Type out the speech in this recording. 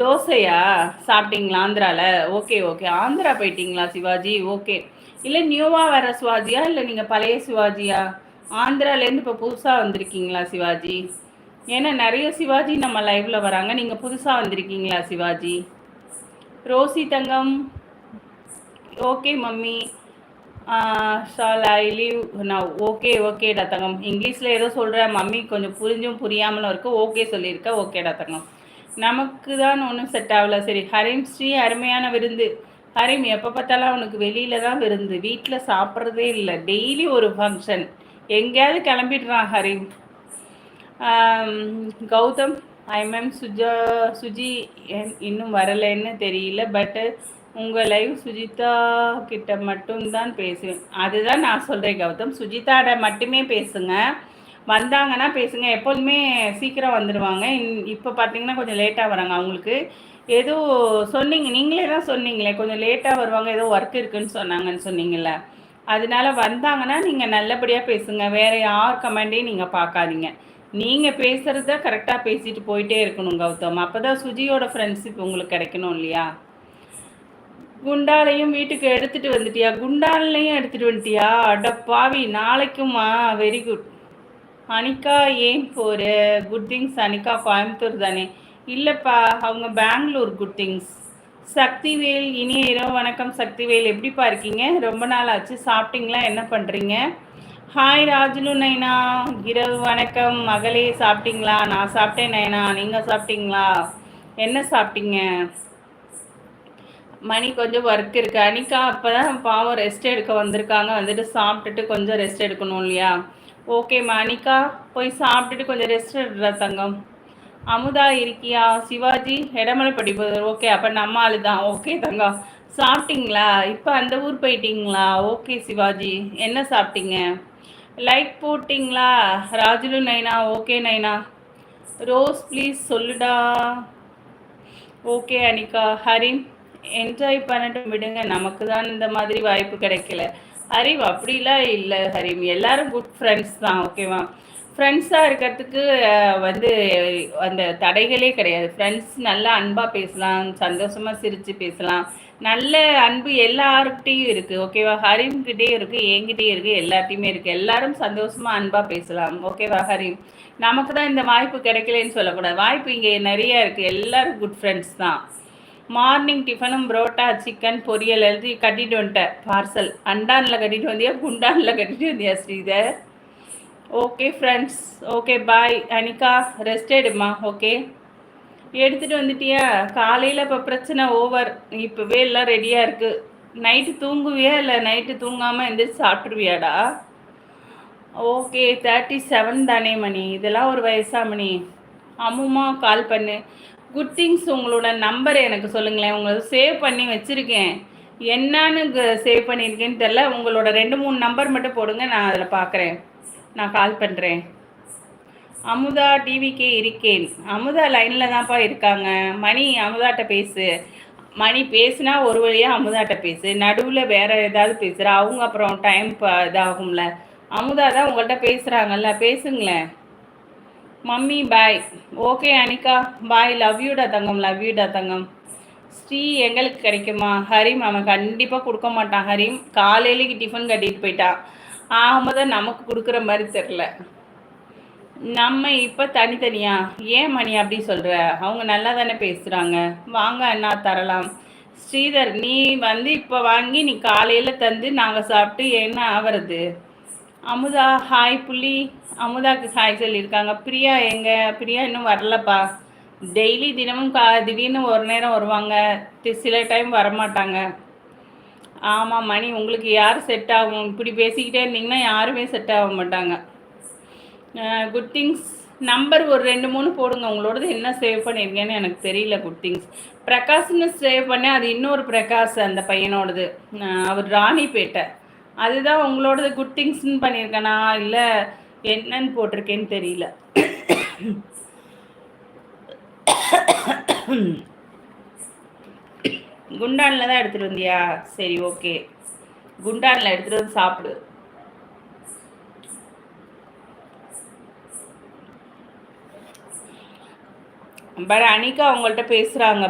தோசையா? சாப்பிட்டீங்களா ஆந்திரால? Okay okay. ஆந்திரா போயிட்டீங்களா சிவாஜி? ஓகே. இல்லை நியூவாக வர சிவாஜியா? இல்லை நீங்கள் பழைய சிவாஜியா? ஆந்திராலேருந்து இப்போ புதுசாக வந்திருக்கீங்களா சிவாஜி? ஏன்னா நிறைய சிவாஜி நம்ம லைவ்ல வராங்க. நீங்கள் புதுசாக வந்திருக்கீங்களா Sivaji? Rosie Thangam. Okay mummy. Shall I leave. நான் ஓகே ஓகேடா தங்கம். இங்கிலீஷில் ஏதோ சொல்கிறேன் மம்மி கொஞ்சம் புரிஞ்சும் புரியாமலும் இருக்கு. ஓகே சொல்லியிருக்கேன் ஓகேடா தங்கம். நமக்கு தான் ஒன்றும் செட் ஆகல. சரி ஹரிம் ஸ்ரீ அருமையான விருந்து. ஹரிம் எப்போ பார்த்தாலும் அவனுக்கு வெளியில தான் விருந்து. வீட்டில் சாப்பிட்றதே இல்லை. டெய்லி ஒரு ஃபங்க்ஷன் எங்கேயாவது கிளம்பிடுறான் ஹரிம். கௌதம் ஐ மேம் சுஜா சுஜி இன்னும் வரலைன்னு தெரியல. பட்டு உங்கள் லைவ் சுஜிதா கிட்ட மட்டும்தான் பேசுவேன். அதுதான் நான் சொல்கிறேன் கௌதம். சுஜிதாட மட்டுமே பேசுங்க. வந்தாங்கன்னா பேசுங்க. எப்போதுமே சீக்கிரம் வந்துடுவாங்க இப்போ பார்த்தீங்கன்னா கொஞ்சம் லேட்டாக வராங்க அவங்களுக்கு. ஏதோ சொன்னீங்க நீங்களே தான் சொன்னீங்களே கொஞ்சம் லேட்டாக வருவாங்க ஏதோ ஒர்க் இருக்குன்னு சொன்னாங்கன்னு சொன்னீங்கல்ல. அதனால வந்தாங்கன்னா நீங்கள் நல்லபடியாக பேசுங்க. வேறு யார் கமெண்டையும் நீங்கள் பார்க்காதீங்க நீங்கள் பேசுகிறத கரெக்டாக பேசிட்டு போயிட்டே இருக்கணும் கௌதம். அப்போ தான் சுஜியோட ஃப்ரெண்ட்ஷிப் உங்களுக்கு கிடைக்கணும் இல்லையா? குண்டாலையும் வீட்டுக்கு எடுத்துகிட்டு வந்துட்டியா? குண்டாலையும் எடுத்துகிட்டு வந்துட்டியா? அடப்பாவி நாளைக்குமா வெரி குட் அனிகா ஏன் போகிற குட் திங்ஸ் அனிகா கோயம்புத்தூர் தானே. இல்லைப்பா அவங்க பெங்களூர் குட் திங்ஸ் சக்திவேல் இனிய இரவு வணக்கம் சக்திவேல். எப்படிப்பா இருக்கீங்க? ரொம்ப நாள் ஆச்சு. சாப்பிட்டீங்களா? என்ன பண்ணுறீங்க ஹாய் ராஜுலு நைனா. இரவு வணக்கம். மகளே சாப்பிட்டீங்களா? நான் சாப்பிட்டேன் நைனா. நீங்கள் சாப்பிட்டீங்களா? என்ன சாப்பிட்டீங்க? மணி கொஞ்சம் ஒர்க் இருக்குது அனிக்கா அப்போ தான் பாவம் ரெஸ்ட் எடுக்க வந்திருக்காங்க. வந்துட்டு சாப்பிட்டுட்டு கொஞ்சம் ரெஸ்ட் எடுக்கணும் இல்லையா? ஓகேம்மா அனிகா போய் சாப்பிட்டுட்டு கொஞ்சம் ரெஸ்ட் எடுறா தங்கம். அமுதா இருக்கியா? சிவாஜி இடமலை படிப்பது ஓகே அப்போ நம்ம ஆளு தான் ஓகே தங்கம் சாப்பிட்டீங்களா? இப்போ அந்த ஊர் போயிட்டீங்களா? ஓகே சிவாஜி. என்ன சாப்பிட்டீங்க? லைக் போட்டிங்களா? Rajulu Naina. Okay Naina. Rose please சொல்லுடா. ஓகே அனிகா. ஹரின் என்ஜாய் பண்ணட்டும் விடுங்க. நமக்கு தான் இந்த மாதிரி வாய்ப்பு கிடைக்கல. ஹரிம் அப்படிலாம் இல்லை ஹரிம். எல்லாரும் குட் ஃப்ரெண்ட்ஸ் தான் ஓகேவா ஃப்ரெண்ட்ஸாக இருக்கிறதுக்கு வந்து அந்த தடைகளே கிடையாது. ஃப்ரெண்ட்ஸ் நல்லா அன்பாக பேசலாம் சந்தோஷமாக சிரித்து பேசலாம். நல்ல அன்பு எல்லாருக்கிட்டேயும் இருக்குது ஓகேவா ஹரிம்கிட்டேயும் இருக்குது என்கிட்டேயும் இருக்குது எல்லாத்தையுமே இருக்குது எல்லாரும் சந்தோஷமாக அன்பாக பேசலாம் ஓகேவா ஹரிம்? நமக்கு தான் இந்த வாய்ப்பு கிடைக்கலன்னு சொல்லக்கூடாது. வாய்ப்பு இங்கே நிறைய இருக்குது எல்லோரும் குட் ஃப்ரெண்ட்ஸ் தான். மார்னிங் டிஃபனும் புரோட்டா சிக்கன் பொரியல் எழுதி கட்டிட்டு வந்துட்டேன். பார்சல். அண்டானில் கட்டிட்டு வந்தியா குண்டானில் கட்டிட்டு வந்தியா Sridhar? Okay friends okay bye Anika rest எடுமா okay? எடுத்துகிட்டு வந்துட்டியா? காலையில் இப்போ பிரச்சனை ஓவர் இப்போவே எல்லாம் ரெடியாக இருக்குது நைட்டு தூங்குவியா இல்லை நைட்டு தூங்காமல் எந்திரிச்சு சாப்பிட்ருவியாடா ஓகே தேர்ட்டி செவன் தானே மணி. இதெல்லாம் ஒரு வயசா மணி. அம்முமா கால் பண்ணு. குட் திங்ஸ் உங்களோட நம்பர் எனக்கு சொல்லுங்களேன். உங்களை சேவ் பண்ணி வச்சுருக்கேன். என்னன்னு சேவ் பண்ணியிருக்கேன்னு தெரில உங்களோட ரெண்டு மூணு நம்பர் மட்டும் போடுங்க. நான் அதில் பார்க்குறேன் நான் கால் பண்ணுறேன் அமுதா டிவிக்கே இருக்கேன். அமுதா லைனில் தான்ப்பா இருக்காங்க. மணி அமுதாட்ட பேசு. மணி பேசுனா ஒரு வழியாக அமுதாட்ட பேசு. நடுவில் வேறு ஏதாவது பேசுகிற அவங்க அப்புறம் டைம் இதாகும்ல. அமுதா தான் உங்கள்கிட்ட பேசுகிறாங்கல்ல பேசுங்களேன். Mummy bye okay Anika bye love யூடா தங்கம் லவ் யூடா தங்கம். ஸ்ரீ எங்களுக்கு கிடைக்குமா? ஹரிம் அவன் கண்டிப்பாக கொடுக்க மாட்டான். ஹரிம் காலையிலேக்கு டிஃபன் கட்டிட்டு போயிட்டான் ஆகும்போது நமக்கு கொடுக்குற மாதிரி தெரில நம்ம இப்போ தனித்தனியா? ஏன் மணி அப்படி சொல்கிற அவங்க நல்லா தானே பேசுகிறாங்க வாங்க அண்ணா தரலாம். ஸ்ரீதர் நீ வந்து இப்போ வாங்கி நீ காலையில் தந்து நாங்கள் சாப்பிட்டு என்ன ஆவறது? அமுதா ஹாய் புள்ளி. அமுதாக்கு ஹாய் சொல்லியிருக்காங்க. பிரியா எங்க? பிரியா இன்னும் வரலப்பா. டெய்லி தினமும் கா திடீர்னு ஒரு நேரம் வருவாங்க. சில டைம் வரமாட்டாங்க. ஆமாம் மணி உங்களுக்கு யார் செட் ஆகும்? இப்படி பேசிக்கிட்டே இருந்தீங்கன்னா யாருமே செட் ஆக மாட்டாங்க. குட் திங்ஸ் நம்பர் ஒரு ரெண்டு மூணு போடுங்க. உங்களோடது என்ன சேவ் பண்ணியிருக்கேன்னு எனக்கு தெரியல குட் திங்ஸ் பிரகாஷ்னு சேவ் பண்ணேன். அது இன்னொரு பிரகாஷ் அந்த பையனோடது. அவர் ராணிப்பேட்டை. அதுதான் உங்களோடது குட் திங்ஸ்ன்னு பண்ணியிருக்கேனா? இல்லை என்னன்னு போட்டிருக்கேன்னு தெரியல. குண்டானில் தான் எடுத்துகிட்டு வந்தியா? சரி ஓகே குண்டானில் எடுத்துகிட்டு வந்து சாப்பிடு. பட் அனிகா அவங்கள்ட்ட பேசுகிறாங்க